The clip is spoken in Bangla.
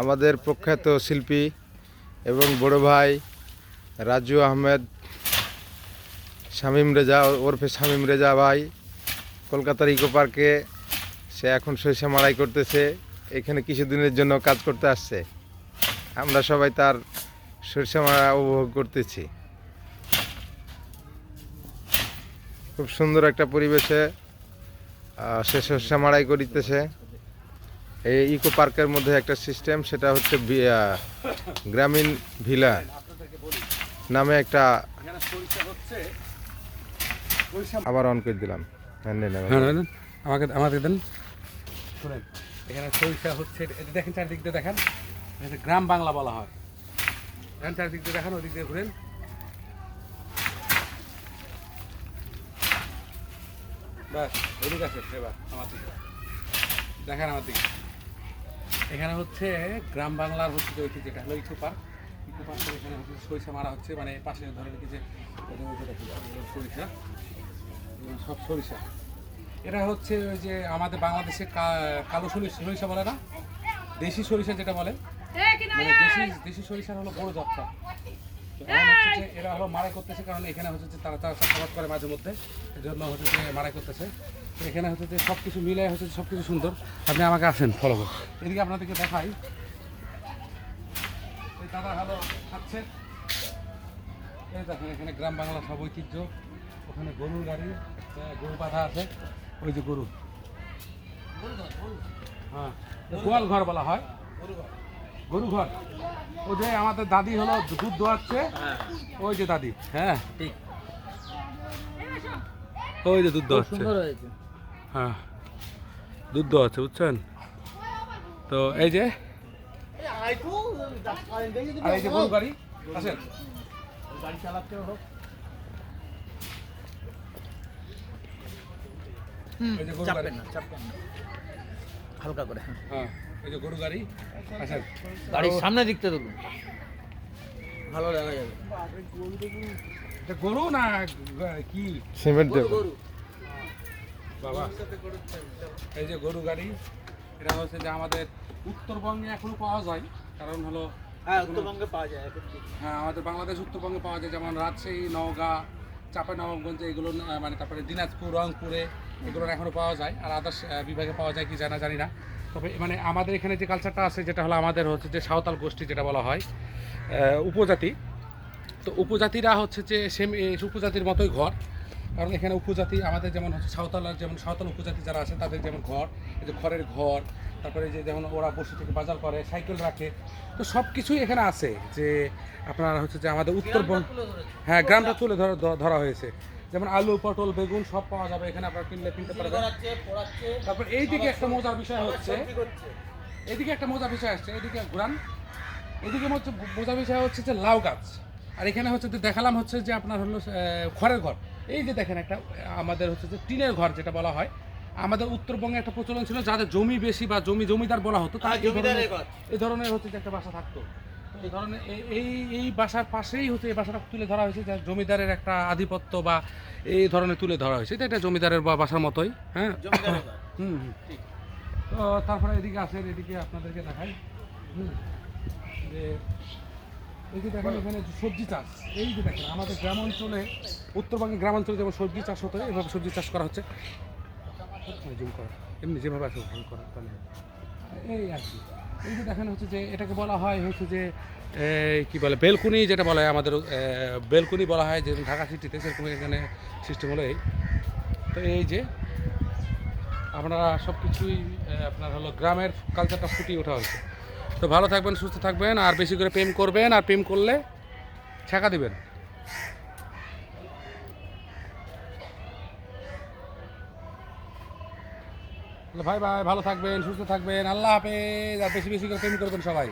আমাদের প্রখ্যাত শিল্পী এবং বড় ভাই রাজু আহমেদ, শামীম রেজা, ওরফে শামীম রেজা ভাই, কলকাতার ইকো পার্কে সে এখন সরিষা মাড়াই করতেছে, এখানে কিছুদিনের জন্য কাজ করতে আসছে। আমরা সবাই তার সরিষা মারা উপভোগ করতেছি। খুব সুন্দর একটা পরিবেশে সে সরিষা মাড়াই করিতেছে। এই ইকো পার্কের মধ্যে একটা সিস্টেম সেটা হচ্ছে গ্রামীণ ভিলা নামে একটা আবার অন করে দিলাম। হ্যাঁ, হ্যাঁ আমাকে আমাকে দেন। শুনেন এখানে সরিষা হচ্ছে এটা দেখেন চারিদিক দিয়ে দেখেন গ্রাম বাংলা বলা হয়। দেখেন চারিদিক দিয়ে দেখেন ওদিক দিয়ে ঘুরেন। ব্যাস ওদিক আছে এবার দেখেন আমার দিকে। এখানে হচ্ছে গ্রাম বাংলার হচ্ছে যে যেটা হলো ইকো পার্ক। ইকো পার্কের এখানে হচ্ছে সরিষা মারা হচ্ছে মানে পাশে ধরে কি যে সরিষা। সব সরিষা। এটা হচ্ছে ওই যে আমাদের বাংলাদেশে কালো সরিষা সরিষা বলে না? দেশি সরিষা যেটা বলে। মানে দেশি দেশি সরিষার হলো বড় যাত্রা এরা হলো মারাই করতেছে কারণ এখানে হচ্ছে যে তারা তারা চাষাবাদ করে মাঝে মধ্যে। এই জন্য হচ্ছে যে মারাই করতেছে। এখানে হচ্ছে যে সব কিছু মিলে হচ্ছে সব কিছু সুন্দর। আপনি আমাকে আসেন ফলো করুন। এদিকে আপনাদেরকে দেখাই। দাদা হলো খাচ্ছে। এই দেখেন এখানে গ্রাম বাংলা সব ঐতিহ্য। ওখানে গরুর গাড়ি গরু বাঁধা আছে। ওই যে গরু। হ্যাঁ গোয়াল ঘর বলা হয় গরু ঘর ওই যে আমাদের দাদি হলো দুধ দোয়াচ্ছে। ওই যে দাদি হ্যাঁ। ঠিক। ওই যে দুধ দোয়াচ্ছে। হ্যাঁ। দুধ দোয়াচ্ছে বুঝছেন? তো এই যে আর এই যে গরু গাড়ি আসেন। এই যে গরু গাড়ি। হালকা করে হ্যাঁ। এই যে গরু গাড়ি। আসেন গাড়ির সামনে দিকতে দেখুন। ভালো দেখা যাবে। এটা গরু না কি? সিমেন্ট দেবো বাবা এই যে গরু গাড়ি এটা হচ্ছে যে আমাদের উত্তরবঙ্গে এখনও পাওয়া যায় কারণ হলো হ্যাঁ উত্তরবঙ্গে পাওয়া যায় হ্যাঁ আমাদের বাংলাদেশ উত্তরবঙ্গে পাওয়া যায় যেমন রাজশাহী নওগাঁ চাঁপানবাবগঞ্জে এগুলো মানে তারপরে দিনাজপুর রংপুরে এগুলো এখনও পাওয়া যায় আর আদার্স বিভাগে পাওয়া যায় কি জানা জানি না। তবে মানে আমাদের এখানে যে কালচারটা আছে যেটা হলো আমাদের হচ্ছে যে সাঁওতাল গোষ্ঠী যেটা বলা হয় উপজাতি। তো উপজাতিরা হচ্ছে যে সেম উপজাতির মতোই ঘর। কারণ এখানে উপজাতি আমাদের যেমন হচ্ছে সাঁওতাল যেমন সাঁওতাল উপজাতি যারা আছে তাদের যেমন ঘর এই যে খড়ের ঘর তারপরে যে যেমন ওরা বসে থেকে বাজার করে সাইকেল রাখে। তো সব কিছুই এখানে আছে যে আপনার হচ্ছে যে আমাদের উত্তরবঙ্গ হ্যাঁ গ্রামটা তুলে ধরা ধরা হয়েছে। যেমন আলু পটল বেগুন সব পাওয়া যাবে এখানে আপনার কিনলে কিনতে পারবেন। তারপর এইদিকে একটা মজার বিষয় হচ্ছে এদিকে একটা মজার বিষয় আসছে এদিকে ঘুরান। এদিকে হচ্ছে মজার বিষয় হচ্ছে যে লাউ গাছ। আর এখানে হচ্ছে যে দেখালাম হচ্ছে যে আপনার হলো খড়ের ঘর। এই যে দেখেন একটা আমাদের হচ্ছে যে টিনের ঘর যেটা বলা হয়। আমাদের উত্তরবঙ্গে একটা প্রচলন ছিল যাদের জমি বেশি বা জমি জমিদার বলা হতো তারা এই ধরনের হচ্ছে যে একটা বাসা থাকতো। তো এই এই- বাসার পাশেই হচ্ছে এই বাসাটা তুলে ধরা হয়েছে যে জমিদারের একটা আধিপত্য বা এই ধরনের তুলে ধরা হয়েছে। এটা একটা জমিদারের বা বাসার মতোই হ্যাঁ? হুম হুম। তো তারপরে এদিকে আসেন এদিকে আপনাদেরকে দেখাই। হুম। যে এই যে দেখেন এখানে সবজি চাষ এই যে দেখেন আমাদের গ্রাম অঞ্চলে উত্তরবঙ্গে গ্রামাঞ্চলে যেমন সবজি চাষ হতো এভাবে সবজি চাষ করা হচ্ছে। জুম করা এমনি যেভাবে আছে ভুল করা তাহলে। এই আর কি। এই যে দেখেন হচ্ছে যে এটাকে বলা হয় হচ্ছে যে কি বলে, বেলকুনি যেটা বলা হয় আমাদের বেলকুনি বলা হয় যে ঢাকা সিটিতে, সেরকম এখানে সিস্টেম হলো এই। তো এই যে আপনারা সব কিছুই আপনার হলো গ্রামের কালচারটা ফুটিয়ে ওঠা হয়েছে। তো ভালো থাকবেন, সুস্থ থাকবেন, আর বেশি করে প্রেম করবেন, আর প্রেম করলে ছেঁকা দিবেন। ভাই ভাই, ভালো থাকবেন, সুস্থ থাকবেন। আল্লাহ হাফেজ। আর বেশি বেশি করে প্রেম করবেন সবাই।